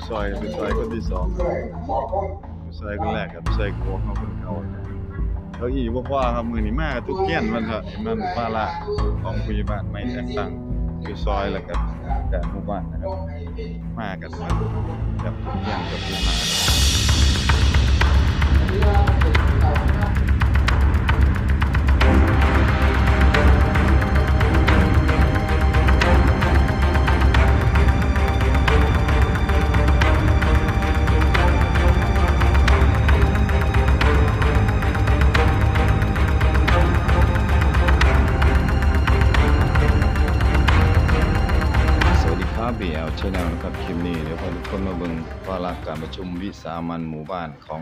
ผู้ซอยผู้ซอยคนที่สองผู้ซอยคนแรกครับผู้ซอยกลัวเขาคนเก่าเขาอีบ่พอครับมือนี้มากทุกเกี้ยนมันเถอะมันว่าละของผู้ใหญ่บ้านไม่แต่งตั้งอยู่ซอยแล้วก็แต่หมู่บ้านนะครับมากันมากับทุกเกียนกับผู้มา สวัสดีครับบีเอลชแนลนะครับคลิปนี้เดี๋ยวพาทุกคนมาเบิ่งวาระการประชุมวิสามันหมู่บ้านของ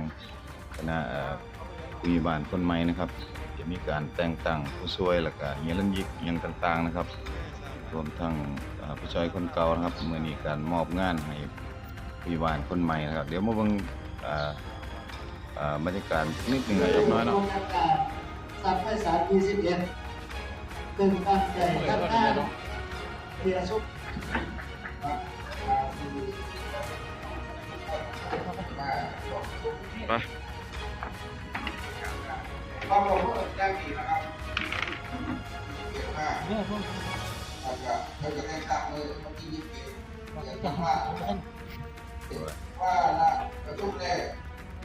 คณะผู้ใหญ่บ้านคนใหม่นะครับจะมีการแต่งตั้งผู้ช่วยแล้วก็เงี้ยลันยิกอหยังต่างๆนะครับ รวมทั้งผู้ช่วยคนเก่านะครับเมื่อนี้การมอบงานให้ผู้ใหญ่บ้านคนใหม่นะครับ เดี๋ยวมาเบิ่งอ่อเอ่อบรรยากาศนิดหนึงนะครับน้อยเนาะสัตว์ไพศาลยี่สิบเอ็ดตึงตั้งใจตั้งหน้าเรียสุข ไปความรู้เรื่องแจ้งดีนะครับเกี่ยวกับแล้วก็เราจะได้ทราบเลยวันที่ยี่สิบเอ็ดเกี่ยวกับว่าว่าละประชุมแรก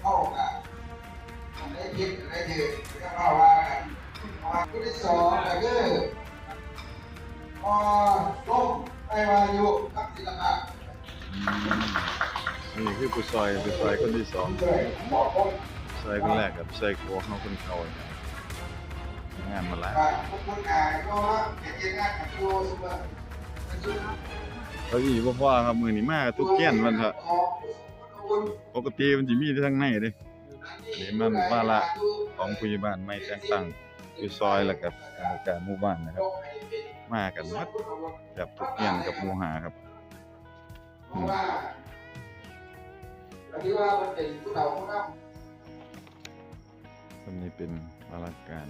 เข้ากับได้ยินได้ยืนก็เข้าว่ากันว่าผู้ที่สองก็คือพอล้ม ไปวายุกับศิลปะนี่คือผู้ซอยผู้ซอยคนที่สองด้วยคงซอยคนแรกกับซอยกลัวเขาคนเก่าเนี่ยงานมาหลายว่าพวกคนอ่านก็ว่าเห็นงานเขาอีบ่พอครับมือนี้มากทุกเกียนมันเถอะปกติมันสิมีแต่ทางในเด้นี่มันว่าละของผู้ใหญ่บ้านไม่แต่งตั้งอยู่ซอยแล้วกับการหมู่บ้านนะครับ มากันหมดกับทุกเกียนกับมูหาครับเพราะว่าอันนี้ว่ามันเป็นผู้เฒ่าผู้นวันนี้เป็นวาระการ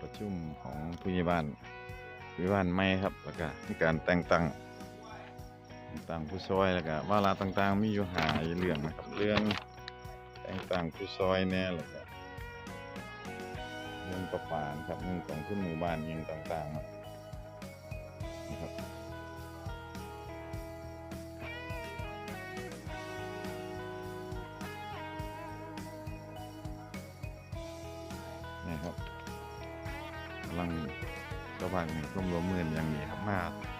ประชุมของผู้ใหญ่บ้านผู้ใหญ่บ้านใหม่ครับแล้วก็มีการแต่งตั้งแต่งตั้งผู้ซอยแล้วก็วาระต่างๆมีอยู่หาเรื่องนะครับเรื่องแต่งตั้งผู้ซอยแน่แล้วก็เรื่องประปานครับเรื่องของขึ้นหมู่บ้านอหยังต่างๆ ครับกำลังชาวบ้านร่วมรวมมือนอย่างนี้ครับมา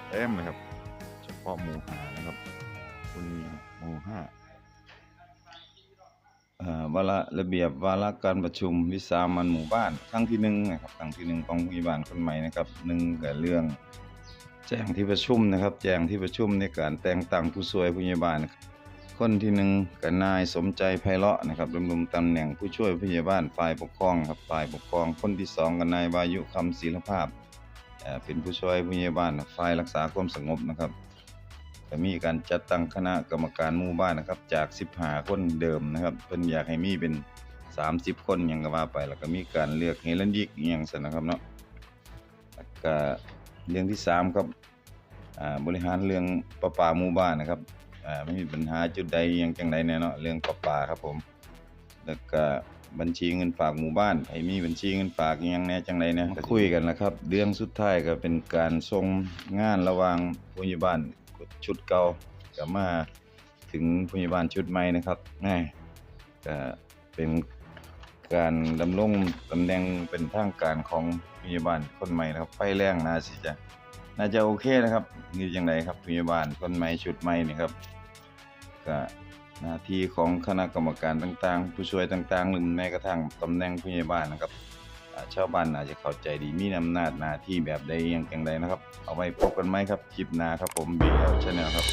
เต็มเลยครับ เฉพาะหมู่หานะครับคุณมีหมู่ห้าเอ่อวาระระเบียบวาระการประชุมวิสามันหมู่บ้านครั้งที่หนึ่งนะครับครั้งที่หนึ่งของผู้ใหญ่บ้านคนใหม่นะครับหนึ่งกับเรื่อง แจ้งที่ประชุมนะครับ แจ้งที่ประชุมในการแต่งตั้งผู้ช่วยผู้ใหญ่บ้านนะครับ คนที่หนึ่งกับนายสมใจไพเราะนะครับดำรงตำแหน่งผู้ช่วยผู้ใหญ่บ้านฝ่ายปกครองครับฝ่ายปกครอง คนที่สองกับนายวายุคำศิลภาพเป็นผู้ช่วยผู้ใหญ่บ้านฝ่ายรักษาความสงบนะครับก็มีการจัดตั้งคณะกรรมการหมู่บ้านนะครับ จาก15คนเดิมนะครับเพิ่นอยากให้มีเป็น 30 คนหยังก็ว่าไป แล้วก็มีการเลือกเฮลันยิกอหยังซั่นะครับเนาะแล้วก็เรื่องที่3ครับบริหารเรื่องประปาหมู่บ้านนะครับ อ่าไม่มีปัญหาจุดใดอยังจังใดแน่เนาะเรื่องประปาครับผม แล้วก็บัญชีเงินฝากหมู่บ้านให้มีบัญชีเงินฝากยังแน่จังใดเนี่ยคุยกันนะครับ เรื่องสุดท้ายก็เป็นการส่งงานระหว่างผู้ใหญ่บ้านชุดเก่าก็มาถึงผู้ใหญ่บ้านชุดใหม่นะครับแหม่ก็เป็นการดำรงตำแหน่งเป็นทางการของผู้ใหญ่บ้านคนใหม่นะครับไฟแรงน่าสิจะน่าจะโอเคนะครับนี่จังไดครับผู้ใหญ่บ้านคนใหม่ชุดใหม่นี่ครับ ก็หน้าที่ของคณะกรรมการต่างๆ ผู้ช่วยต่างๆหรือแม้กระทั่งตำแหน่งผู้ใหญ่บ้านนะครับชาวบ้านอาจจะเข้าใจดีมีอำนาจหน้าที่แบบใดอย่างจังใดนะครับ เอาไว้พบกันไหมครับคลิปหน้าครับผม BL Channel ครับ